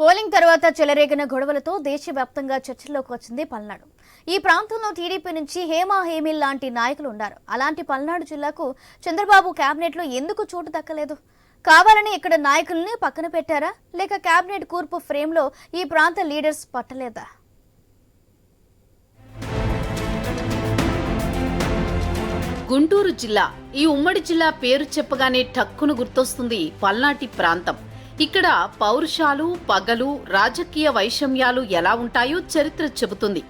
Polling తర్వాత చెలరేగిన గొడవలతో దేశవ్యాప్తంగా చర్చల్లోకి వచ్చింది పల్నాడు. ఈ ప్రాంతంలో టీడీపీ నుంచి హేమా హేమిల్ లాంటి నాయకులు ఉన్నారు. అలాంటి పల్నాడు జిల్లాకు చంద్రబాబు క్యాబినెట్లో ఎందుకు చోటు దక్కలేదు? కావాలని ఇక్కడ నాయకుల్ని పక్కన పెట్టారా? లేక క్యాబినెట్ కూర్పు ఫ్రేమ్లో ఈ ప్రాంత లీడర్స్ పట్టలేదా? గుంటూరు జిల్లా ఈ ఉమ్మడి జిల్లా పేరు చెప్పగానే టక్కును గుర్తొస్తుంది పల్నాటి ప్రాంతం. ఇక్కడ పౌరుషాలు పగలు రాజకీయ వైషమ్యాలు ఎలా ఉంటాయో చరిత్ర చెబుతుంది.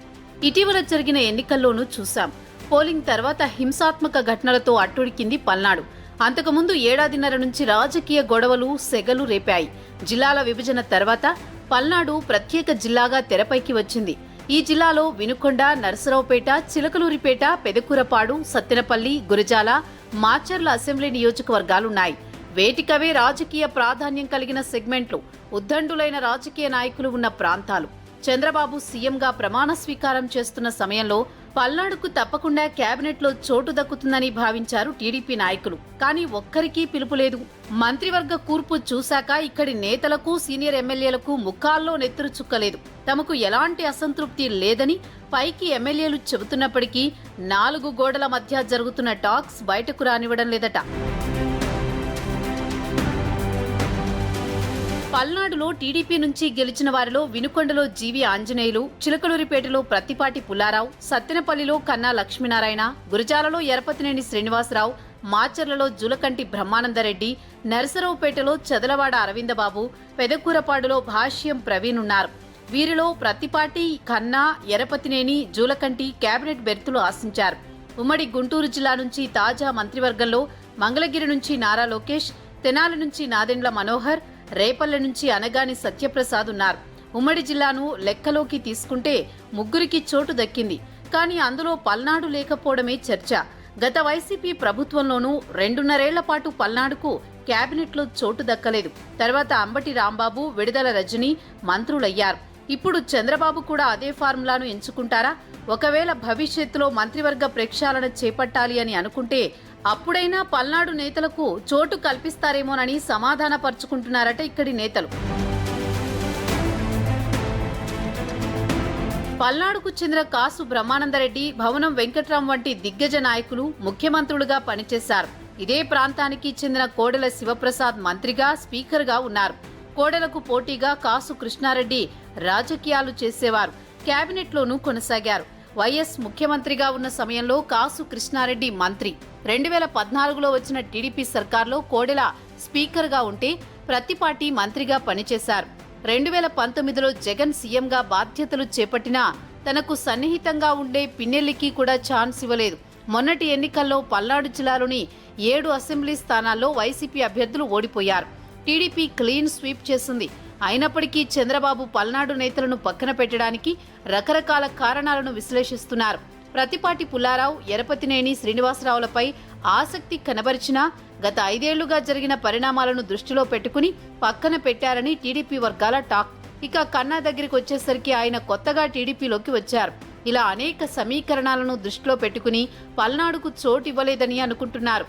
ఇటీవల జరిగిన ఎన్నికల్లోనూ చూశాం. పోలింగ్ తర్వాత హింసాత్మక ఘటనలతో అట్టుడికింది పల్నాడు. అంతకుముందు ఏడాదిన్నర నుంచి రాజకీయ గొడవలు సెగలు రేపాయి. జిల్లాల విభజన తర్వాత పల్నాడు ప్రత్యేక జిల్లాగా తెరపైకి వచ్చింది. ఈ జిల్లాలో వినుకొండ నరసరావుపేట చిలకలూరిపేట పెదకూరపాడు సత్తెనపల్లి గురజాల మాచర్ల అసెంబ్లీ నియోజకవర్గాలున్నాయి. వేటికవే రాజకీయ ప్రాధాన్యం కలిగిన సెగ్మెంట్లు ఉద్దండులైన రాజకీయ నాయకులు ఉన్న ప్రాంతాలు. చంద్రబాబు సీఎంగా ప్రమాణ స్వీకారం చేస్తున్న సమయంలో పల్నాడుకు తప్పకుండా కేబినెట్లో చోటు దక్కుతుందని భావించారు టీడీపీ నాయకులు. కానీ ఒక్కరికీ పిలుపు లేదు. మంత్రివర్గ కూర్పు చూశాక ఇక్కడి నేతలకు సీనియర్ ఎమ్మెల్యేలకు ముఖాల్లో నెత్తురు చుక్కలేదు. తమకు ఎలాంటి అసంతృప్తి లేదని పైకి ఎమ్మెల్యేలు చెబుతున్నప్పటికీ నాలుగు గోడల మధ్య జరుగుతున్న టాక్స్ బయటకు రానివ్వడం లేదట. పల్నాడులో టీడీపీ నుంచి గెలిచిన వారిలో వినుకొండలో జీవి ఆంజనేయులు చిలకలూరిపేటలో ప్రత్తిపాటి పుల్లారావు సత్తెనపల్లిలో కన్నా లక్ష్మీనారాయణ గురజాలలో ఎరపతినేని శ్రీనివాసరావు మాచర్లలో జులకంటి బ్రహ్మానందరెడ్డి నరసరావుపేటలో చదలవాడ అరవిందబాబు పెదకూరపాడులో భాష్యం ప్రవీణ్ ఉన్నారు. వీరిలో ప్రత్తిపాటి కన్నా ఎరపతినేని జూలకంటి కేబినెట్ బెర్తులు ఆశించారు. ఉమ్మడి గుంటూరు జిల్లా నుంచి తాజా మంత్రివర్గంలో మంగళగిరి నుంచి నారా లోకేష్ తెనాలి నుంచి నాదెండ్ల మనోహర్ రేపల్లె నుంచి అనగాని సత్యప్రసాద్ ఉన్నారు. ఉమ్మడి జిల్లాను లెక్కలోకి తీసుకుంటే ముగ్గురికి చోటు దక్కింది. కానీ అందులో పల్నాడు లేకపోవడమే చర్చ. గత వైసీపీ ప్రభుత్వంలోనూ రెండున్నరేళ్ళ పాటు పల్నాడుకు క్యాబినెట్లో చోటు దక్కలేదు. తర్వాత అంబటి రాంబాబు విడుదల రజని మంత్రులయ్యారు. ఇప్పుడు చంద్రబాబు కూడా అదే ఫార్ములాను ఎంచుకుంటారా? ఒకవేళ భవిష్యత్తులో మంత్రివర్గ ప్రక్షాళన చేపట్టాలి అని అనుకుంటే అప్పుడైనా పల్నాడు నేతలకు చోటు కల్పిస్తారేమోనని సమాధానపరుచుకుంటున్నారట ఇక్కడి నేతలు. పల్నాడుకు చెందిన కాసు బ్రహ్మానందరెడ్డి భవనం వెంకట్రాం వంటి దిగ్గజ నాయకులు ముఖ్యమంత్రులుగా పనిచేశారు. ఇదే ప్రాంతానికి చెందిన కోడెల శివప్రసాద్ మంత్రిగా స్పీకర్గా ఉన్నారు. కోడెలకు పోటీగా కాసు కృష్ణారెడ్డి రాజకీయాలు చేసేవారు. కేబినెట్లోనూ కొనసాగారు. వైఎస్ ముఖ్యమంత్రిగా ఉన్న సమయంలో కాసు కృష్ణారెడ్డి మంత్రి. రెండు వేల పద్నాలుగులో వచ్చిన టీడీపీ సర్కార్లో కోడెల స్పీకర్గా ఉంటే ప్రతిపాటి మంత్రిగా పనిచేశారు. రెండు వేల పంతొమ్మిదిలో జగన్ సీఎంగా బాధ్యతలు చేపట్టినా తనకు సన్నిహితంగా ఉండే పిన్నెల్లికి కూడా ఛాన్స్ ఇవ్వలేదు. మొన్నటి ఎన్నికల్లో పల్నాడు జిల్లాలోని ఏడు అసెంబ్లీ స్థానాల్లో వైసీపీ అభ్యర్థులు ఓడిపోయారు. టీడీపీ క్లీన్ స్వీప్ చేసింది. అయినప్పటికీ చంద్రబాబు పల్నాడు నేతలను పక్కన పెట్టడానికి రకరకాల కారణాలను విశ్లేషిస్తున్నారు. ప్రతిపాటి పుల్లారావు ఎరపతినేని శ్రీనివాసరావులపై ఆసక్తి కనబరిచినా గత ఐదేళ్ళుగా జరిగిన పరిణామాలను దృష్టిలో పెట్టుకుని పక్కన పెట్టారని టీడీపీ వర్గాల టాక్. ఇక కన్నా దగ్గరికి వచ్చేసరికి ఆయన కొత్తగా టీడీపీలోకి వచ్చారు. ఇలా అనేక సమీకరణాలను దృష్టిలో పెట్టుకుని పల్నాడుకు చోటు ఇవ్వలేదని అనుకుంటున్నారు.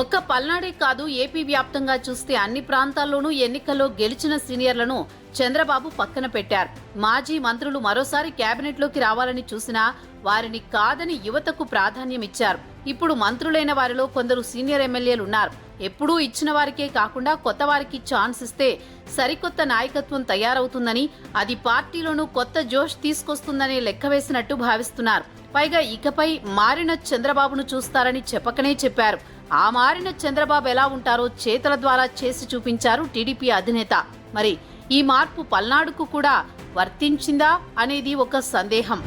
ఒక్క పల్నాడే కాదు ఏపీ వ్యాప్తంగా చూస్తే అన్ని ప్రాంతాల్లోనూ ఎన్నికల్లో గెలిచిన సీనియర్లను చంద్రబాబు పక్కన పెట్టారు. మాజీ మంత్రులు మరోసారి కేబినెట్లోకి రావాలని చూసినా వారిని కాదని యువతకు ప్రాధాన్యం ఇచ్చారు. ఇప్పుడు మంత్రులైన వారిలో కొందరు సీనియర్ ఎమ్మెల్యేలు ఉన్నారు. ఎప్పుడూ ఇచ్చిన వారికే కాకుండా కొత్త వారికి ఛాన్స్ ఇస్తే సరికొత్త నాయకత్వం తయారవుతుందని అది పార్టీలోనూ కొత్త జోష్ తీసుకొస్తుందనే లెక్క వేసినట్టు భావిస్తున్నారు. పైగా ఇకపై మారిన చంద్రబాబును చూస్తారని చెప్పకనే చెప్పారు. ఆ మారిన చంద్రబాబు ఎలా ఉంటారో చేతల ద్వారా చేసి చూపించారు టీడీపీ అధినేత. మరి ఈ మార్పు పల్నాడుకు కూడా వర్తించిందా అనేది ఒక సందేహం.